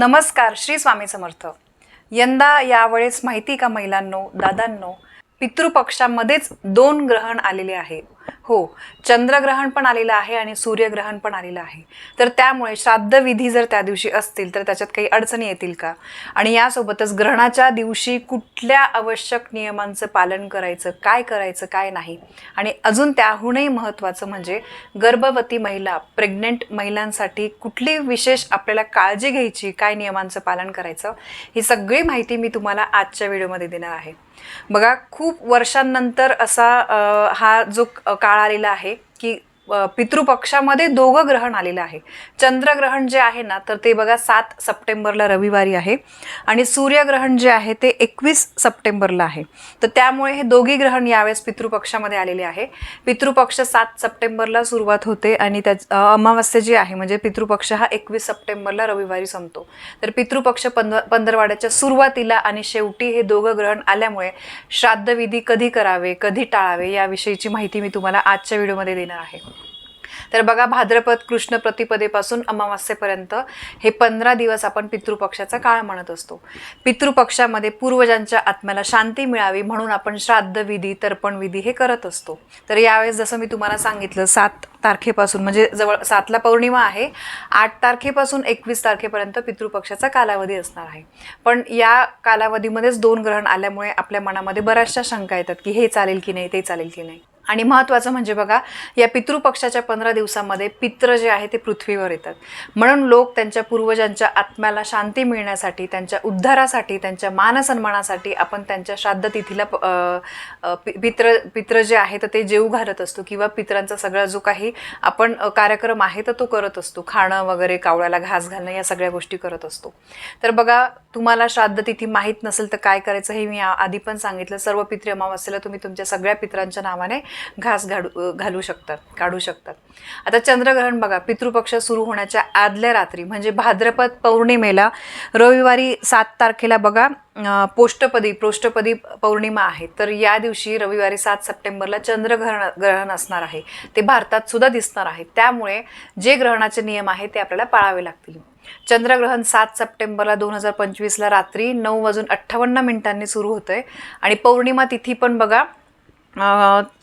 नमस्कार श्री स्वामी समर्थ. यंदा यावेळेस माहिती का महिलांनो दादांनो पितृपक्षामध्येच दोन ग्रहण आलेले आहेत हो चंद्रग्रहण पण आलेलं आहे आणि सूर्यग्रहण पण आलेलं आहे. तर त्यामुळे श्राद्धविधी जर त्या दिवशी असतील तर त्याच्यात काही अडचणी येतील का? आणि यासोबतच ग्रहणाच्या दिवशी कुठल्या आवश्यक नियमांचं पालन करायचं काय करायचं काय नाही? आणि अजून त्याहूनही महत्त्वाचं म्हणजे गर्भवती महिला प्रेग्नेंट महिलांसाठी कुठली विशेष आपल्याला काळजी घ्यायची काय नियमांचं पालन करायचं ही सगळी माहिती मी तुम्हाला आजच्या व्हिडिओमध्ये देणार आहे. बघा खूप वर्षांनंतर असा हा जो काळ आलेला आहे की पितृपक्षामध्ये दोघं ग्रहण आलेलं आहे. चंद्रग्रहण जे आहे ना तर ते बघा सात सप्टेंबरला रविवारी आहे आणि सूर्यग्रहण जे आहे ते एकवीस सप्टेंबरला आहे. तर त्यामुळे हे दोघी ग्रहण यावेळेस पितृपक्षामध्ये आलेले आहे. पितृपक्ष सात सप्टेंबरला सुरुवात होते आणि त्या अमावस्या जी आहे म्हणजे पितृपक्ष हा एकवीस सप्टेंबरला रविवारी संपतो. तर पितृपक्ष पंधर पंधरवाड्याच्या सुरुवातीला आणि शेवटी हे दोघं ग्रहण आल्यामुळे श्राद्धविधी कधी करावे कधी टाळावे याविषयीची माहिती मी तुम्हाला आजच्या व्हिडिओमध्ये देणार आहे. तर बघा भाद्रपद कृष्ण प्रतिपदेपासून अमावास्येपर्यंत हे पंधरा दिवस आपण पितृपक्षाचा काळ म्हणत असतो. पितृपक्षामध्ये पूर्वजांच्या आत्म्याला शांती मिळावी म्हणून आपण श्राद्ध विधी तर्पण विधी हे करत असतो. तर यावेळेस जसं मी तुम्हाला सांगितलं सात तारखेपासून म्हणजे जवळ सातला पौर्णिमा आहे आठ तारखेपासून एकवीस तारखेपर्यंत पितृपक्षाचा कालावधी असणार आहे. पण या कालावधीमध्येच दोन ग्रहण आल्यामुळे आपल्या मनामध्ये बऱ्याचशा शंका येतात की हे चालेल की नाही ते चालेल की नाही. आणि महत्त्वाचं म्हणजे बघा या पितृपक्षाच्या पंधरा दिवसामध्ये पित्र जे आहे ते पृथ्वीवर येतात. म्हणून लोक त्यांच्या पूर्वजांच्या आत्म्याला शांती मिळण्यासाठी त्यांच्या उद्धारासाठी त्यांच्या मानसन्मानासाठी आपण त्यांच्या श्राद्धतिथीला प- पि- पित्र पित्र जे आहे तर ते जेऊ घालत असतो किंवा पित्रांचा सगळा जो काही आपण कार्यक्रम आहे तर तो करत असतो. खाणं वगैरे कावळ्याला घास घालणं या सगळ्या गोष्टी करत असतो. तर बघा तुम्हाला श्राद्धतिथी माहीत नसेल तर काय करायचं हे मी आधी पण सांगितलं. सर्व पितृ अमावास्येला तुम्ही तुमच्या सगळ्या पित्रांच्या नावाने घास घाडू घालू शकतात काढू शकतात. आता चंद्रग्रहण बघा पितृपक्ष सुरू होण्याच्या आदल्या रात्री म्हणजे भाद्रपद पौर्णिमेला रविवारी सात तारखेला बघा अं, पोष्टपदी पृष्ठपदी पौर्णिमा आहे. तर या दिवशी रविवारी सात सप्टेंबरला चंद्रग्रहण ग्रहण असणार आहे. ते भारतात सुद्धा दिसणार आहे. त्यामुळे जे ग्रहणाचे नियम आहेत ते आपल्याला पाळावे लागतील. चंद्रग्रहण सात सप्टेंबरला दोन हजार पंचवीसला रात्री नऊ वाजून अठ्ठावन्न मिनिटांनी सुरू होतं आहे आणि पौर्णिमा तिथी पण बघा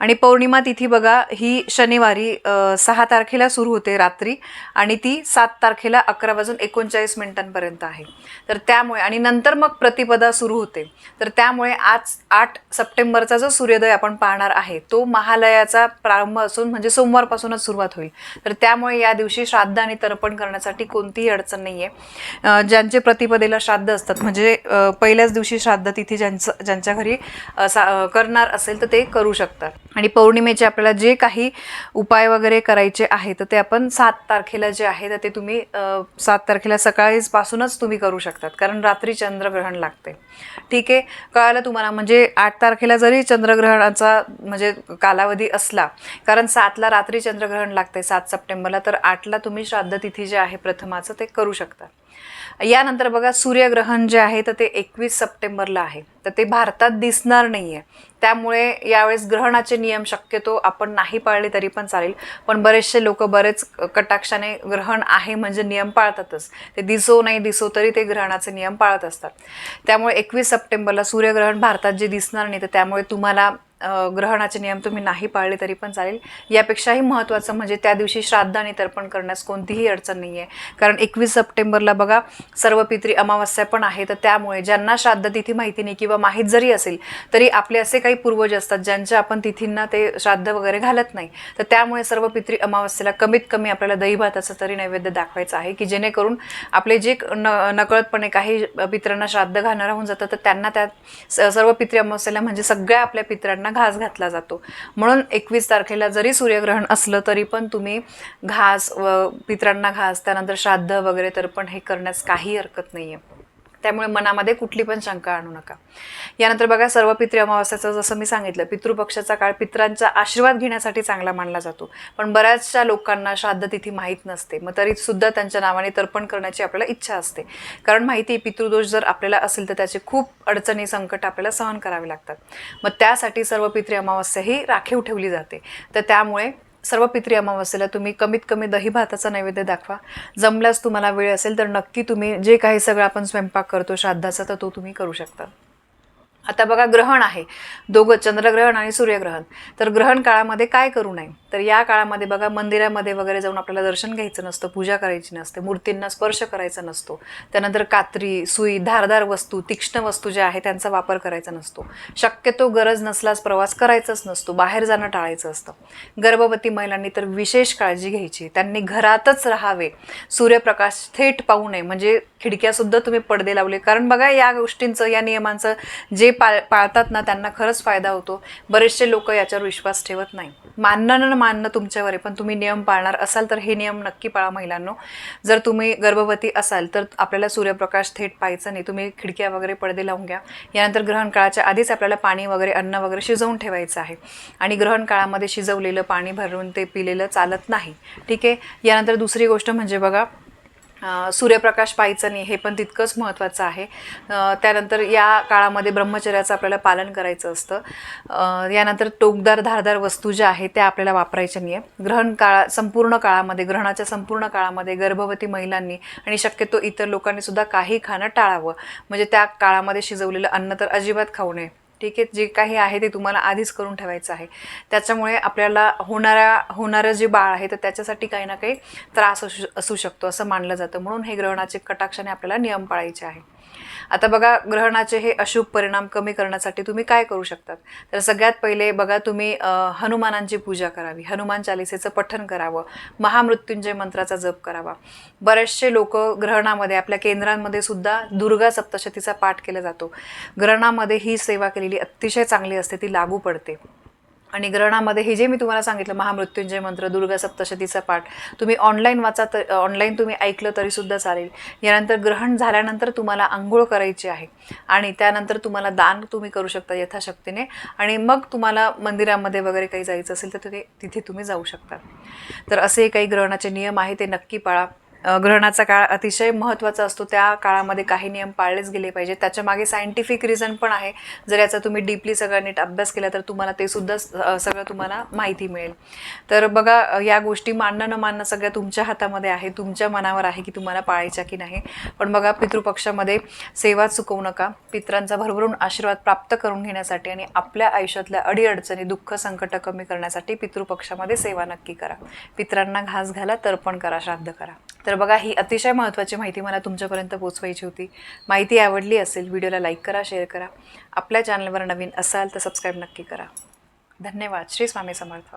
आणि पौर्णिमा तिथी बघा ही शनिवारी सहा तारखेला सुरू होते रात्री आणि ती सात तारखेला अकरा वाजून एकोणचाळीस मिनिटांपर्यंत आहे. तर त्यामुळे आणि नंतर मग प्रतिपदा सुरू होते. तर त्यामुळे आज आठ सप्टेंबरचा जो सूर्योदय आपण पाहणार आहे तो महालयाचा प्रारंभ असून म्हणजे सोमवारपासूनच सुरुवात होईल. तर त्यामुळे या दिवशी श्राद्ध आणि तर्पण करण्यासाठी कोणतीही अडचण नाही आहे ज्यांचे प्रतिपदेला श्राद्ध असतात म्हणजे पहिल्याच दिवशी श्राद्ध तिथी ज्यांचं ज्यांच्या घरी सा करणार असेल तर ते करू शकतात. आणि पौर्णिमेचे आपल्याला जे काही उपाय वगैरे करायचे आहे तर ते आपण सात तारखेला जे आहे तर ते तुम्ही सात तारखेला सकाळीच पासूनच तुम्ही करू शकतात. कारण रात्री चंद्रग्रहण लागते. ठीक आहे? कळालं तुम्हाला? म्हणजे आठ तारखेला जरी चंद्रग्रहणाचा म्हणजे कालावधी असला कारण सातला रात्री चंद्रग्रहण लागते सात सप्टेंबरला तर आठला तुम्ही श्राद्ध तिथी जे आहे प्रथमाचं ते करू शकता. यानंतर बघा सूर्यग्रहण जे आहे तर ते एकवीस सप्टेंबरला आहे. तर ते भारतात दिसणार नाही आहे त्यामुळे यावेळेस ग्रहणाचे नियम शक्यतो आपण नाही पाळले तरी पण चालेल. पण बरेचसे लोक बरेच कटाक्षाने ग्रहण आहे म्हणजे नियम पाळतातच. ते दिसो नाही दिसो तरी ते ग्रहणाचे नियम पाळत असतात. त्यामुळे एकवीस सप्टेंबरला सूर्यग्रहण भारतात जे दिसणार नाही तर त्यामुळे तुम्हाला ग्रहणाचे नियम तुम्ही नाही पाळले तरी पण चालेल. यापेक्षाही महत्त्वाचं म्हणजे त्या दिवशी श्राद्ध आणि तर्पण करण्यास कोणतीही अडचण नाही आहे कारण एकवीस सप्टेंबरला बघा सर्व पित्री अमावस्या पण आहे तर त्यामुळे ज्यांना श्राद्ध तिथी माहिती नाही किंवा माहीत जरी असेल तरी आपले असे काही पूर्वज असतात ज्यांच्या आपण तिथींना ते श्राद्ध वगैरे घालत नाही. तर त्यामुळे सर्व पित्री अमावस्येला कमीत कमी आपल्याला दही भाताचं तरी नैवेद्य दाखवायचं आहे की जेणेकरून आपले जे न नकळतपणे काही पित्रांना श्राद्ध घालणारा होऊन जातं तर त्यांना त्या स- सर्व पित्री अमावस्येला म्हणजे सगळ्या आपल्या पित्रांना घास घातला जातो. म्हणून एकवीस तारखेला जरी सूर्यग्रहण असलं तरी पण तुम्ही घास व पित्रांना घास त्यानंतर श्राद्ध वगैरे तर पण हे करण्यास काही हरकत नाही आहे त्यामुळे मनामध्ये कुठली पण शंका आणू नका. यानंतर बघा सर्व पितृ अमावास्याचं जसं मी सांगितलं पितृपक्षाचा काळ पित्रांचा आशीर्वाद घेण्यासाठी चांगला मानला जातो. पण बऱ्याचशा लोकांना श्राद्ध तिथी माहीत नसते. मग तरी सुद्धा त्यांच्या नावाने तर्पण करण्याची आपल्याला इच्छा असते. कारण माहिती पितृदोष जर आपल्याला असेल तर त्याचे खूप अडचणी संकट आपल्याला सहन करावे लागतात. मग त्यासाठी सर्व पितृ अमावस्या ही राखीव ठेवली जाते. तर त्यामुळे सर्व पित्री अमावस्येला तुम्ही कमीत कमी दही भाताचा नैवेद्य दाखवा. जमल्यास तुम्हाला वेळ असेल तर नक्की तुम्ही जे काही सगळं आपण स्वयंपाक करतो श्राद्धाचा तर तो तुम्ही करू शकता. आता बघा ग्रहण आहे. दोघं चंद्रग्रहण आणि सूर्यग्रहण. तर ग्रहण काळामध्ये काय करू नये? तर या काळामध्ये बघा मंदिरामध्ये वगैरे जाऊन आपल्याला दर्शन घ्यायचं नसतं पूजा करायची नसते मूर्तींना स्पर्श करायचा नसतो. त्यानंतर कात्री सुई धारदार वस्तू तीक्ष्ण वस्तू ज्या आहेत त्यांचा वापर करायचा नसतो. शक्यतो गरज नसल्यास प्रवास करायचाच नसतो बाहेर जाणं टाळायचं असतं. गर्भवती महिलांनी तर विशेष काळजी घ्यायची त्यांनी घरातच राहावे. सूर्यप्रकाश थेट पाहू नये म्हणजे खिडक्यासुद्धा तुम्ही पडदे लावले. कारण बघा या गोष्टींचं या नियमांचं जे पाळ पाळतात ना त्यांना खरंच फायदा होतो. बरेचसे लोक याच्यावर विश्वास ठेवत नाही. मानणं मानणं तुमच्यावर आहे पण तुम्ही नियम पाळणार असाल तर हे नियम नक्की पाळा महिलांनो. जर तुम्ही गर्भवती असाल तर आपल्याला सूर्यप्रकाश थेट पाहायचा नाही. तुम्ही खिडक्या वगैरे पडदे लावून घ्या. यानंतर ग्रहण काळाच्या आधीच आपल्याला पाणी वगैरे अन्न वगैरे शिजवून ठेवायचं आहे. आणि ग्रहण काळामध्ये शिजवलेलं पाणी भरून ते पिलेलं चालत नाही. ठीक आहे? यानंतर दुसरी गोष्ट म्हणजे बघा सूर्यप्रकाश पाहायचा नाही हे पण तितकंच महत्त्वाचं आहे. त्यानंतर या काळामध्ये ब्रह्मचर्याचं आपल्याला पालन करायचं असतं. यानंतर टोकदार धारदार वस्तू ज्या आहेत त्या आपल्याला वापरायच्या नाही आहे ग्रहण काळा संपूर्ण काळामध्ये ग्रहणाच्या संपूर्ण काळामध्ये गर्भवती महिलांनी आणि शक्यतो इतर लोकांनी सुद्धा काही खाणं टाळावं. म्हणजे त्या काळामध्ये शिजवलेलं अन्न तर अजिबात खाऊ नये. ठीक आहे जे काही आहे ते तुम्हाला आधीच करून ठेवायचं आहे. त्याच्यामुळे आपल्याला होणाऱ्या होणारं जे बाळ आहे तर त्याच्यासाठी काही ना काही त्रास असू असू शकतो असं मानलं जातं. म्हणून हे ग्रहणाचे कटाक्षाने आपल्याला नियम पाळायचे आहे आता बघा ग्रहणाचे हे अशुभ परिणाम कमी करण्यासाठी तुम्ही काय करू शकतात? तर सगळ्यात पहिले बघा तुम्ही हनुमानांची पूजा करावी. हनुमान चालिसेचं पठण करावं. महामृत्युंजय मंत्राचा जप करावा. बरेचसे लोक ग्रहणामध्ये आपल्या केंद्रांमध्ये सुद्धा दुर्गा सप्तशतीचा पाठ केला जातो. ग्रहणामध्ये ही सेवा केलेली अतिशय चांगली असते ती लागू पडते. आणि ग्रहणामध्ये हे जे मी तुम्हाला सांगितलं महामृत्युंजय मंत्र दुर्गा सप्तशतीचा पाठ तुम्ही ऑनलाईन वाचा तर ऑनलाईन तुम्ही ऐकलं तरीसुद्धा चालेल. यानंतर ग्रहण झाल्यानंतर तुम्हाला आंघोळ करायची आहे आणि त्यानंतर तुम्हाला दान तुम्ही करू शकता यथाशक्तीने. आणि मग तुम्हाला मंदिरामध्ये वगैरे काही जायचं असेल तर तिथे तिथे तुम्ही जाऊ शकता. तर असे काही ग्रहणाचे नियम आहे ते नक्की पाळा. ग्रहणाचा काळ अतिशय महत्त्वाचा असतो. त्या काळामध्ये काही नियम पाळलेच गेले पाहिजे त्याच्यामागे सायंटिफिक रिझन पण आहे. जर याचा तुम्ही डीपली सगळा नीट अभ्यास केला तर तुम्हाला ते सुद्धा स- सगळं तुम्हाला माहिती मिळेल. तर बघा या गोष्टी मानणं न मानणं सगळ्या तुमच्या हातामध्ये आहे. तुमच्या मनावर आहे की तुम्हाला पाळायच्या की नाही. पण बघा पितृपक्षामध्ये सेवा चुकवू नका. पित्रांचा भरभरून आशीर्वाद प्राप्त करून घेण्यासाठी आणि आपल्या आयुष्यातल्या अडीअडचणी दुःख संकट कमी करण्यासाठी पितृपक्षामध्ये सेवा नक्की करा. पित्रांना घास घाला तर्पण करा श्राद्ध करा. तर बघा ही अतिशय महत्त्वाची माहिती मला तुमच्यापर्यंत पोचवायची होती. माहिती आवडली असेल व्हिडिओला लाईक करा शेअर करा. आपल्या चॅनलवर नवीन असाल तर सबस्क्राईब नक्की करा. धन्यवाद. श्री स्वामी समर्थ.